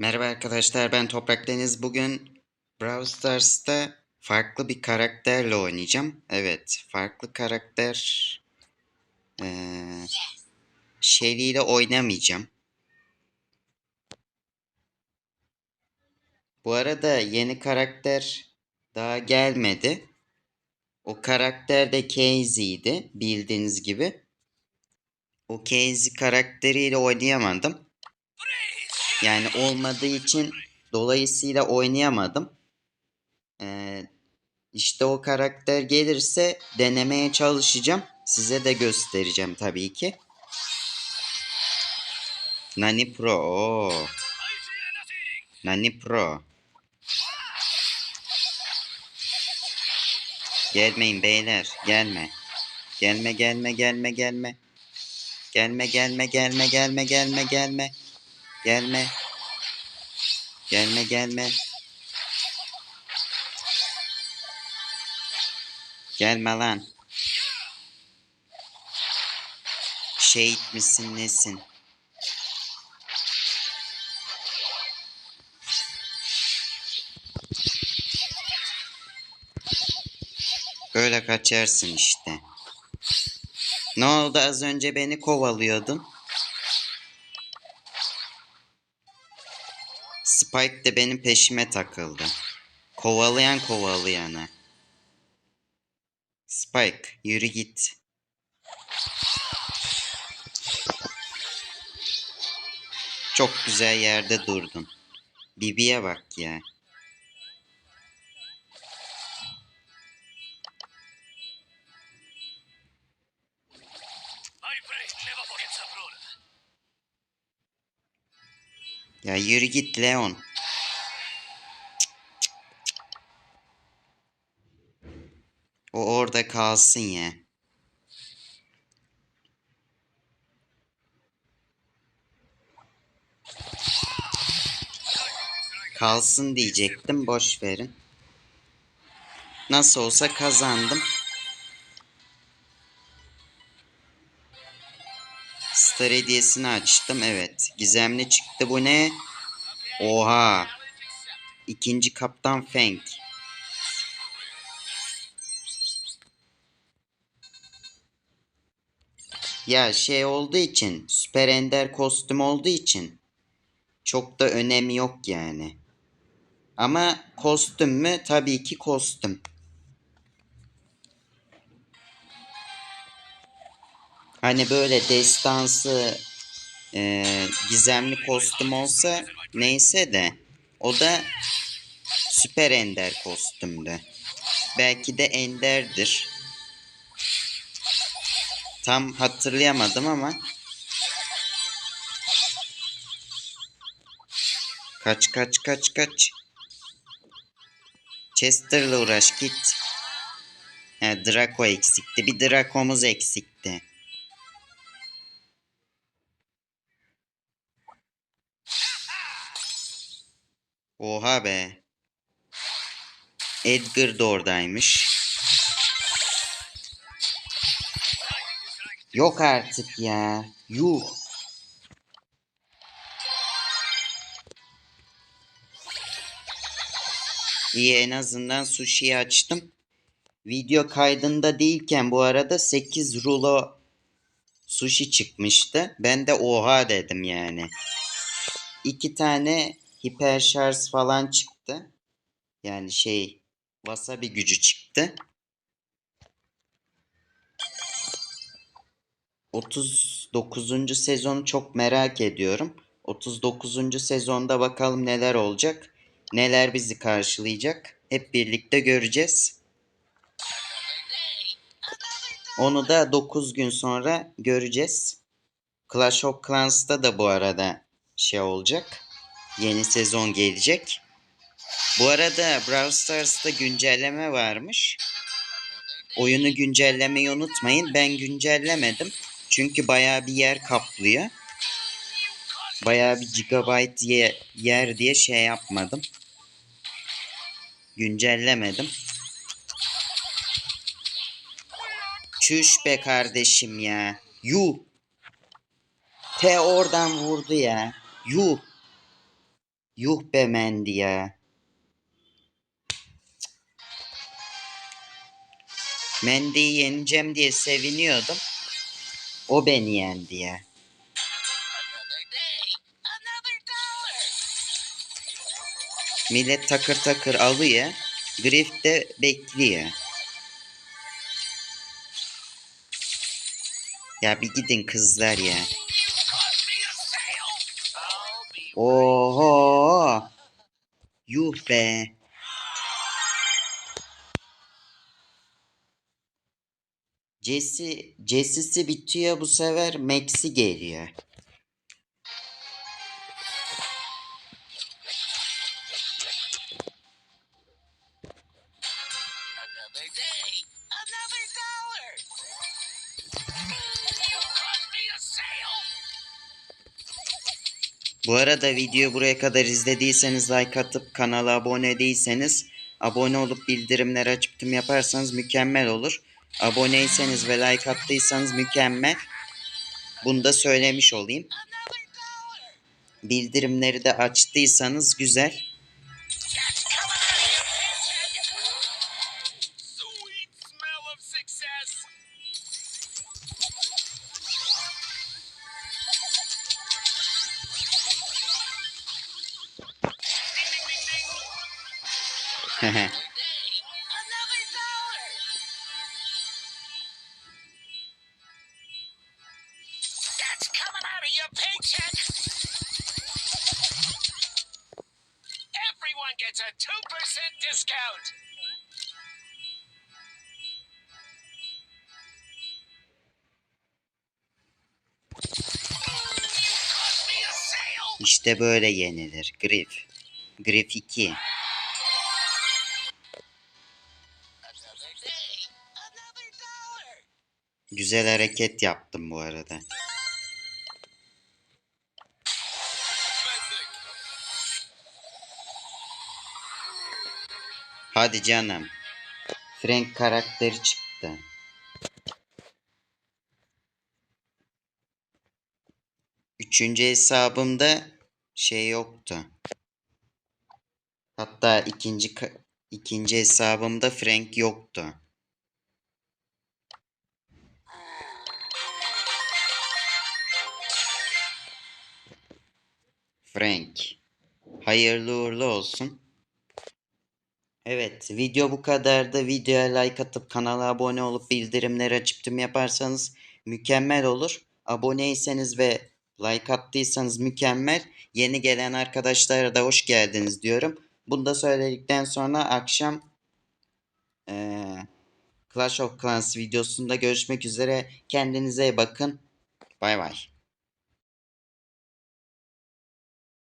Merhaba arkadaşlar ben Toprak Deniz. Bugün Brawl Stars'ta farklı bir karakterle oynayacağım. Evet farklı karakter ee, Shelly ile oynamayacağım. Bu arada yeni karakter daha gelmedi. O karakter de Casey'di bildiğiniz gibi. O Casey karakteriyle oynayamadım. Yani olmadığı için dolayısıyla oynayamadım. Ee, işte o karakter gelirse denemeye çalışacağım. Size de göstereceğim tabii ki. Nani Pro. oo. Nani Pro. Gelmeyin beyler. Gelme. Gelme gelme gelme gelme. Gelme gelme gelme gelme gelme gelme. Gelme. Gelme gelme. Gelme lan. Şehit misin nesin? Böyle kaçarsın işte. Ne oldu az önce beni kovalıyordun? Spike de benim peşime takıldı. Kovalayan kovalayana. Spike yürü git. Çok güzel yerde durdun. Bibi'ye bak ya. Ya yürü git Leon. O orada kalsın ya. Kalsın diyecektim boş verin. Nasıl olsa kazandım. Star hediyesini açtım evet. Gizemli çıktı bu ne? Oha. İkinci kaptan Feng. Ya şey olduğu için süper ender kostüm olduğu için çok da önemi yok yani. Ama kostüm mü? Tabii ki kostüm. Hani böyle destansı e, gizemli kostüm olsa neyse de o da süper ender kostümdü. Belki de enderdir. Tam hatırlayamadım ama kaç kaç kaç kaç Chester'la uğraş git. He, Draco eksikti. Bir Draco'muz eksikti. Oha be. Edgar da oradaymış. Yok artık ya. Yuh. İyi en azından sushi'yi açtım. Video kaydında değilken bu arada 8 rulo sushi çıkmıştı. Ben de oha dedim yani. İki tane hiper şarj falan çıktı. Yani şey wasabi gücü çıktı. 39. sezonu çok merak ediyorum. 39. sezonda bakalım neler olacak. Neler bizi karşılayacak. Hep birlikte göreceğiz. Onu da 9 gün sonra göreceğiz. Clash of Clans'ta da bu arada şey olacak. Yeni sezon gelecek. Bu arada Brawl Stars'ta güncelleme varmış. Oyunu güncellemeyi unutmayın. Ben güncellemedim. Çünkü bayağı bir yer kaplıyor. Bayağı bir gigabyte ye- yer diye şey yapmadım. Güncellemedim. Çüş be kardeşim ya. Yuh. T oradan vurdu ya. Yuh. Yuh be Mendi ya. Mendy'yi yeneceğim diye seviniyordum. O beni yendi ya. Millet takır takır alıyor. Griff de bekliyor. Ya bir gidin kızlar ya. Oho. Yuh be. Jesse, Jesse'si bitiyor bu sefer Max'i geliyor. Bu arada videoyu buraya kadar izlediyseniz like atıp kanala abone değilseniz abone olup bildirimleri açıp tüm yaparsanız mükemmel olur. Aboneyseniz ve like attıysanız mükemmel. Bunu da söylemiş olayım. Bildirimleri de açtıysanız güzel. İşte böyle yenilir. Griff. Griff 2. Güzel hareket yaptım bu arada. Hadi canım. Frank karakteri çıktı. Üçüncü hesabımda şey yoktu. Hatta ikinci ikinci hesabımda Frank yoktu. Frank. Hayırlı uğurlu olsun. Evet, video bu kadardı. Videoya like atıp kanala abone olup bildirimleri açıp tüm yaparsanız mükemmel olur. Aboneyseniz ve like attıysanız mükemmel. Yeni gelen arkadaşlara da hoş geldiniz diyorum. Bunu da söyledikten sonra akşam eee, Clash of Clans videosunda görüşmek üzere. Kendinize bakın. Bay bay.